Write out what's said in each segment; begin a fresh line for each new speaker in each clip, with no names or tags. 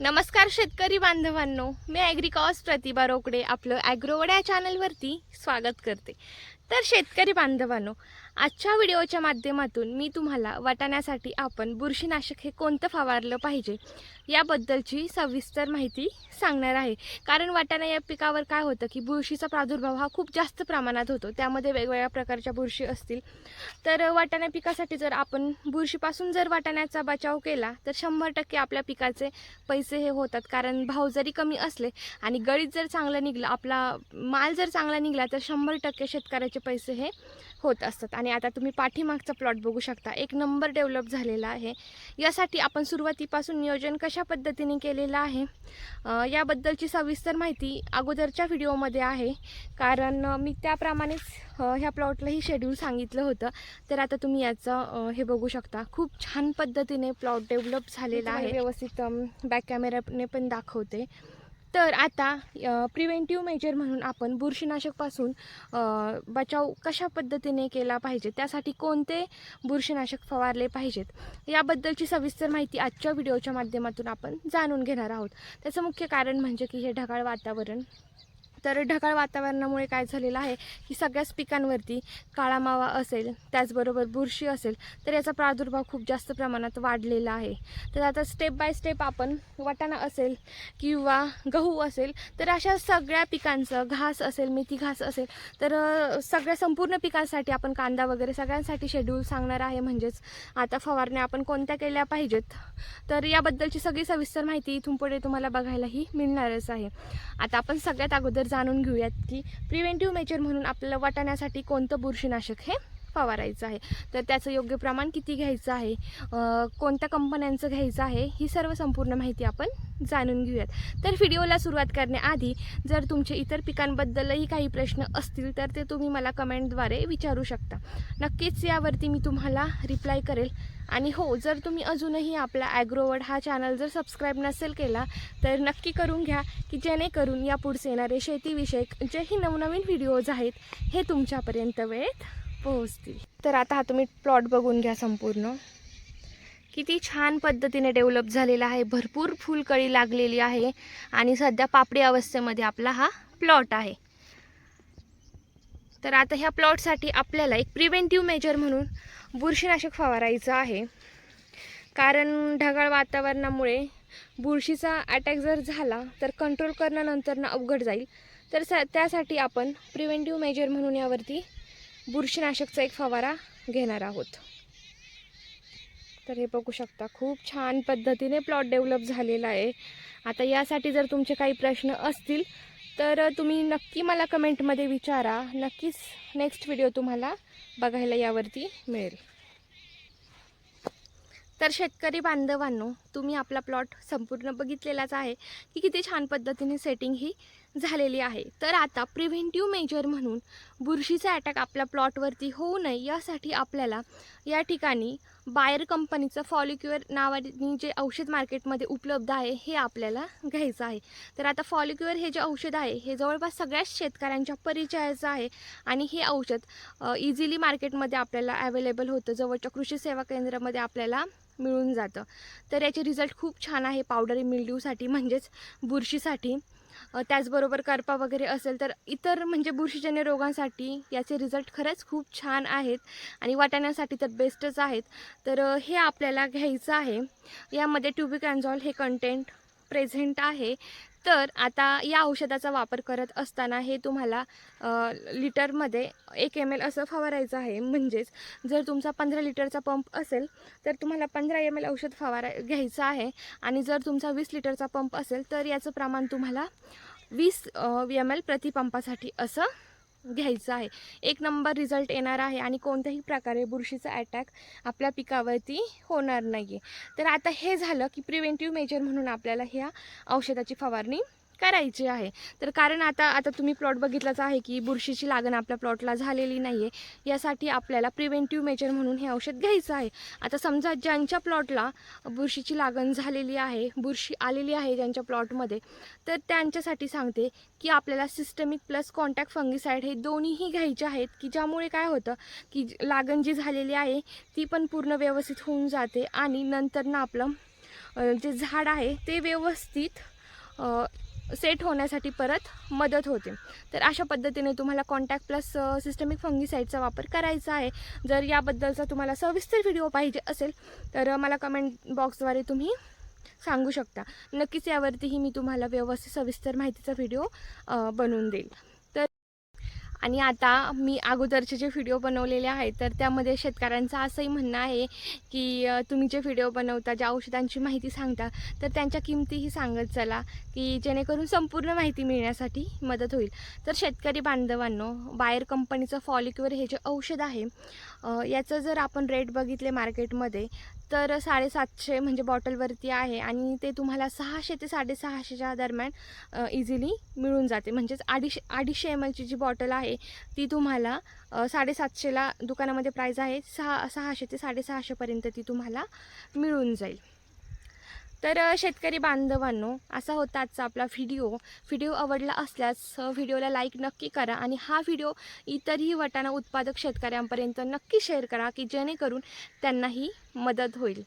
नमस्कार शेतकरी बांधवांनो मी ॲग्रिकॉस प्रतिभा रोकडे आपलं ॲग्रोवड्या चॅनलवरती स्वागत करते. तर शेतकरी बांधवांनो आजच्या व्हिडिओच्या माध्यमातून मी तुम्हाला वाटाण्यासाठी आपण बुरशीनाशक हे कोणतं फवारलं पाहिजे याबद्दलची सविस्तर माहिती सांगणार आहे. कारण वाटाणा या पिकावर काय होतं की बुरशीचा प्रादुर्भाव हा खूप जास्त प्रमाणात होतो. त्यामध्ये वेगवेगळ्या प्रकारच्या बुरशी असतील. तर वाटाणा पिकासाठी जर आपण बुरशीपासून जर वाटाण्याचा बचाव केला तर शंभर टक्के आपल्या पिकाचे पैसे हे होतात. कारण भाव जरी कमी असले आणि गळीत जर चांगलं निघलं आपला माल जर चांगला निघला तर शंभर टक्के शेतकऱ्याचे पैसे हे होत असतात. आणि आता तुम्ही पाठीमागचा प्लॉट बघू शकता. एक नंबर डेव्हलप झालेला आहे. यासाठी आपण सुरुवातीपासून नियोजन कशा पद्धतीने केलेलं आहे याबद्दलची सविस्तर माहिती अगोदरच्या व्हिडिओमध्ये आहे. कारण मी त्याप्रमाणेच ह्या प्लॉटलाही शेड्यूल सांगितलं होतं. तर आता तुम्ही याचं हे बघू शकता. खूप छान पद्धतीने प्लॉट डेव्हलप झालेला आहे. व्यवस्थित बॅक कॅमेराने पण दाखवते. तर आता प्रिव्हेंटिव्ह मेजर म्हणून आपण बुरशीनाशकपासून बचाव कशा पद्धतीने केला पाहिजे? त्यासाठी कोणते बुरशीनाशक फवारले पाहिजेत? याबद्दलची सविस्तर माहिती आजच्या व्हिडिओच्या माध्यमातून आपण जाणून घेणार आहोत. त्याचं मुख्य कारण म्हणजे की हे ढगाळ वातावरण तर ढगाळ वातावरणामुळे काय झालेलं आहे? की सगळ्याच पिकांवरती काळा मावा असेल त्याचबरोबर बुरशी असेल तर याचा प्रादुर्भाव खूप जास्त प्रमाणात वाढलेला आहे. तर आता स्टेप बाय स्टेप आपण वाटाणा असेल किंवा गहू असेल तर अशा सगळ्या पिकांचं घास असेल मेथी घास असेल तर सगळ्या संपूर्ण पिकांसाठी आपण कांदा वगैरे सगळ्यांसाठी शेड्यूल सांगणार आहे. म्हणजेच आता फवारण्या आपण कोणत्या केल्या पाहिजेत? तर याबद्दलची सगळी सविस्तर माहिती इथून पुढे तुम्हाला बघायलाही मिळणारच आहे. आता आपण सगळ्यात अगोदर जाणून घेऊयात की प्रिव्हेंटिव्ह मेजर म्हणून आपल्याला वाटाण्यासाठी कोणतं बुरशीनाशक हे फवारायचं आहे. तर त्याचं योग्य प्रमाण किती घ्यायचं आहे? कोणत्या कंपन्यांचं घ्यायचं आहे? ही सर्व संपूर्ण माहिती आपण जाणून घेऊयात. तर व्हिडिओला सुरुवात करण्याआधी जर तुमचे इतर पिकांबद्दलही काही प्रश्न असतील तर ते तुम्ही मला कमेंटद्वारे विचारू शकता. नक्कीच यावरती मी तुम्हाला रिप्लाय करेल. आणि हो जर तुम्ही अजूनही आपला ॲग्रोवर्ड हा चॅनल जर सबस्क्राईब नसेल केला तर नक्की करून घ्या की जेणेकरून या पुढचे येणारे शेतीविषयक जेही नवनवीन व्हिडिओज आहेत हे तुमच्यापर्यंत वेळेत पोहोचतील तर आता हा तुम्ही प्लॉट बघून घ्या संपूर्ण. किती छान पद्धतीने डेव्हलप झालेला आहे. भरपूर फुलकळी लागलेली आहे. आणि सध्या पापडी अवस्थेमध्ये आपला हा प्लॉट आहे. तर आता ह्या प्लॉटसाठी आपल्याला एक प्रिव्हेंटिव्ह मेजर म्हणून बुरशीनाशक फवारायचं आहे. कारण ढगाळ वातावरणामुळे बुरशीचा अटॅक जर झाला तर कंट्रोल करणं ना अवघड जाईल. तर स त्यासाठी आपण प्रिव्हेंटिव्ह मेजर म्हणून यावरती बुरशीनाशकचा एक फवारा घेणार आहोत. तर हे बघू शकता खूप छान पद्धतीने प्लॉट डेव्हलप झालेला आहे. आता यासाठी जर तुमचे काही प्रश्न असतील तर तुम्ही नक्की मला कमेंटमध्ये विचारा. नक्कीच नेक्स्ट व्हिडिओ तुम्हाला बघायला यावरती मिळेल. तर शेतकरी बांधवांनो तुम्ही आपला प्लॉट संपूर्ण बघितलेलाच आहे की किती छान पद्धतीने सेटिंग ही झालेली आहे. तर आता प्रिव्हेंटिव्ह मेजर म्हणून बुरशीचा अटॅक आपल्या प्लॉटवरती होऊ नये यासाठी आपल्याला या ठिकाणी बायर कंपनीचं फॉलिक्युअर नावाने जे औषध मार्केटमध्ये उपलब्ध आहे हे आपल्याला घ्यायचं आहे. तर आता फॉलिक्युअर हे जे औषध आहे हे जवळपास सगळ्याच शेतकऱ्यांच्या परिचयाचं आहे आणि हे औषध इझिली मार्केटमध्ये आपल्याला अवेलेबल होतं. जवळच्या कृषी सेवा केंद्रामध्ये आपल्याला मिळून जातं. तर याचे रिझल्ट खूप छान आहे पावडरी मिल्ड्यूसाठी म्हणजेच बुरशीसाठी. त्याचबरोबर करपा वगैरे असेल तर इतर म्हणजे बुरशीजन्य रोगांसाठी याचे रिझल्ट खरंच खूप छान आहेत आणि वाटाण्यासाठी तर बेस्टच आहेत. तर हे आपल्याला घ्यायचं आहे. यामध्ये ट्युबिकॅन्झॉल हे कंटेंट प्रेझेंट आहे. तर आता या औषधाचा वापर करत असताना हे तुम्हाला लिटरमध्ये एक एम एल असं फवारायचं आहे. म्हणजेच जर तुमचा पंधरा लिटरचा पंप असेल तर तुम्हाला पंधरा एम एल औषध फवारा घ्यायचं आहे. आणि जर तुमचा वीस लिटरचा पंप असेल तर याचं प्रमाण तुम्हाला वीस एम एल प्रतिपंपासाठी असं घ्यायचं आहे. एक नंबर रिझल्ट येणार आहे आणि कोणत्याही प्रकारे बुरशीचा अटॅक आपल्या पिकावरती होणार नाही आहे तर आता हे झालं की प्रिव्हेंटिव्ह मेजर म्हणून आपल्याला ह्या औषधाची फवारणी करायची आहे. तर कारण आता आता तुम्ही प्लॉट बघितलाच आहे की बुरशीची लागण आपल्या प्लॉटला झालेली नाही आहे यासाठी आपल्याला प्रिव्हेंटिव्ह मेजर म्हणून हे औषध घ्यायचं आहे. आता समजा ज्यांच्या प्लॉटला बुरशीची लागण झालेली आहे बुरशी आलेली आहे ज्यांच्या प्लॉटमध्ये तर त्यांच्यासाठी सांगते की आपल्याला सिस्टमिक प्लस कॉन्टॅक्ट फंगिसाईड हे दोन्हीही घ्यायचे आहेत की ज्यामुळे काय होतं की लागण जी झालेली आहे ती पण पूर्ण व्यवस्थित होऊन जाते आणि नंतर ना आपलं जे झाड आहे ते व्यवस्थित सेट होण्यासाठी परत मदत होते. तर अशा पद्धतीने तुम्हाला कॉन्टॅक्ट प्लस सिस्टमिक फंगीसाईडचा वापर करायचा आहे. जर याबद्दलचा तुम्हाला सविस्तर व्हिडिओ पाहिजे असेल तर मला कमेंट बॉक्सद्वारे तुम्ही सांगू शकता. नक्कीच यावरतीही मी तुम्हाला व्यवस्थित सविस्तर माहितीचा व्हिडिओ बनवून देईल. आणि आता मी अगोदरचे जे व्हिडिओ बनवलेले आहेत तर त्यामध्ये शेतकऱ्यांचं असंही म्हणणं आहे की तुम्ही जे व्हिडिओ बनवता ज्या औषधांची माहिती सांगता तर त्यांच्या किमतीही सांगत चला की जेणेकरून संपूर्ण माहिती मिळण्यासाठी मदत होईल. तर शेतकरी बांधवांनो बायर कंपनीचं फॉलिक्युअर हे जे औषध आहे याचं जर आपण रेट बघितले मार्केटमध्ये तर साडेसातशे म्हणजे बॉटलवरती आहे आणि ते तुम्हाला सहाशे ते साडेसहाशेच्या दरम्यान इझिली मिळून जाते. म्हणजेच अडीचशे अडीचशे एम एलची जी बॉटल आहे ती तुम्हाला साडेसातशेला दुकानामध्ये प्राईज आहे. सहा सहाशे ते साडेसहाशेपर्यंत ती तुम्हाला मिळून जाईल. तर शेतकरी बांधवांनो असा होता आजचा आपला व्हिडिओ. व्हिडिओ आवडला असल्यास व्हिडिओला लाईक नक्की करा आणि हा व्हिडिओ इतरही वाटाणा उत्पादक शेतकऱ्यांपर्यंत नक्की शेअर करा की जेणेकरून त्यांनाही मदत होईल.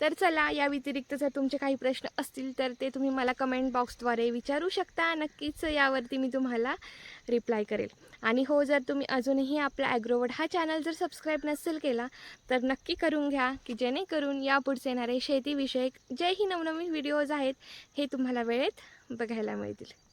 तर चला या व्यतिरिक्त जर तुमचे काही प्रश्न असतील तर ते तुम्ही मला कमेंट बॉक्सद्वारे विचारू शकता. नक्कीच यावरती मी तुम्हाला रिप्लाय करेल. आणि हो जर तुम्ही अजूनही आपला ॲग्रोवर्ड हा चॅनल जर सबस्क्राईब नसेल केला तर नक्की करून घ्या की जेणेकरून यापुढचे येणारे शेतीविषयक जेही नवनवीन व्हिडिओज आहेत हे तुम्हाला वेळेत बघायला मिळतील.